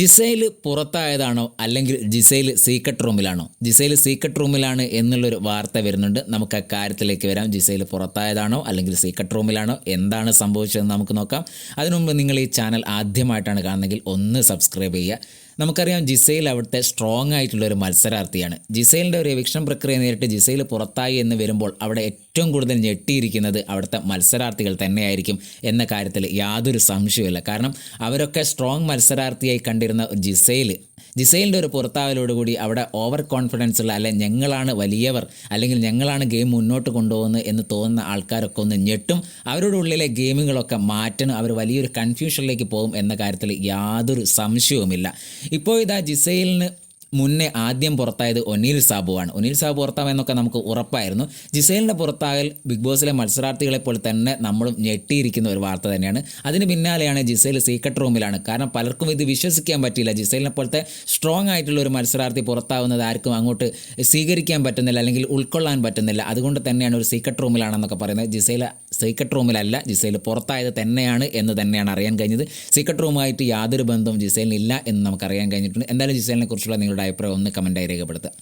ജിസൈൽ പുറത്തായതാണോ അല്ലെങ്കിൽ ജിസൈൽ secret റൂമിലാണോ ജിസൈൽ secret റൂമിലാണ് എന്നുള്ളൊരു വാർത്ത വരുന്നുണ്ട്. നമുക്ക് ആ കാര്യത്തിലേക്ക് വരാം. ജിസൈൽ പുറത്തായതാണോ അല്ലെങ്കിൽ സീക്രട്ട് റൂമിലാണോ എന്താണ് സംഭവിച്ചതെന്ന് നമുക്ക് നോക്കാം. അതിനുമുമ്പ് നിങ്ങൾ ഈ ചാനൽ ആദ്യമായിട്ടാണ് കാണുന്നതെങ്കിൽ ഒന്ന് സബ്സ്ക്രൈബ് ചെയ്യുക. നമുക്കറിയാം ജിസൈൽ അവിടുത്തെ സ്ട്രോങ് ആയിട്ടുള്ള ഒരു മത്സരാർത്ഥിയാണ്. ജിസൈലിന്റെ ഒരു എവിക്ഷൻ പ്രക്രിയ നേരിട്ട് ജിസൈൽ പുറത്തായി എന്ന് വരുമ്പോൾ അവിടെ ഏറ്റവും കൂടുതൽ ഞെട്ടിയിരിക്കുന്നത് അവിടുത്തെ മത്സരാർത്ഥികൾ തന്നെയായിരിക്കും എന്ന കാര്യത്തിൽ യാതൊരു സംശയവുമില്ല. കാരണം അവരൊക്കെ സ്ട്രോങ് മത്സരാർത്ഥിയായി കണ്ടിരുന്ന ജിസൈൽ ജിസൈലിന്റെ ഒരു പുറത്താവലോടുകൂടി അവിടെ ഓവർ കോൺഫിഡൻസ് ഉള്ള അല്ലെ ഞങ്ങളാണ് വലിയവർ അല്ലെങ്കിൽ ഞങ്ങളാണ് ഗെയിം മുന്നോട്ട് കൊണ്ടുപോകുന്നത് എന്ന് തോന്നുന്ന ആൾക്കാരൊക്കെ ഒന്ന് ഞെട്ടും. അവരുടെ ഉള്ളിലെ ഗെയിമുകളൊക്കെ മാറ്റണം. അവർ വലിയൊരു കൺഫ്യൂഷനിലേക്ക് പോകും എന്ന കാര്യത്തിൽ യാതൊരു സംശയവുമില്ല. ഇപ്പോൾ ഇതാ ജിസൈലിന് മുന്നേ ആദ്യം പുറത്തായത് ഒനീൽ സാബുവാണ് ഒനീൽ സാബു പുറത്താമെന്നൊക്കെ നമുക്ക് ഉറപ്പായിരുന്നു. ജിസൈലിന്റെ പുറത്താകൽ ബിഗ് ബോസിലെ മത്സരാർത്ഥികളെ പോലെ തന്നെ നമ്മളും ഞെട്ടിയിരിക്കുന്ന ഒരു വാർത്ത തന്നെയാണ്. അതിന് പിന്നാലെയാണ് ജിസൈൽ സീക്രട്ട് റൂമിലാണ് കാരണം പലർക്കും ഇത് വിശ്വസിക്കാൻ പറ്റില്ല ജിസൈലിനെ പോലത്തെ സ്ട്രോങ് ആയിട്ടുള്ള ഒരു മത്സരാർത്ഥി പുറത്താവുന്നത് ആർക്കും അങ്ങോട്ട് സ്വീകരിക്കാൻ പറ്റുന്നില്ല അല്ലെങ്കിൽ ഉൾക്കൊള്ളാൻ പറ്റുന്നില്ല. അതുകൊണ്ട് തന്നെയാണ് ഒരു സീക്രട്ട് റൂമിലാണെന്നൊക്കെ പറയുന്നത്. ജിസൈൽ സീക്രട്ട് റൂമിലല്ല ജിസൈൽ പുറത്തായത് തന്നെയാണ് എന്ന് തന്നെയാണ് അറിയാൻ കഴിഞ്ഞത്. സീക്രട്ട് റൂമായിട്ട് യാതൊരു ബന്ധവും ജിസൈലിനില്ല എന്ന് നമുക്ക് അറിയാൻ കഴിഞ്ഞിട്ടുണ്ട്. എന്തായാലും ജിസൈലിനെ കുറിച്ചുള്ള നിങ്ങളുടെ അഭിപ്രായം ഒന്ന് കമന്റായി രേഖപ്പെടുത്തുക.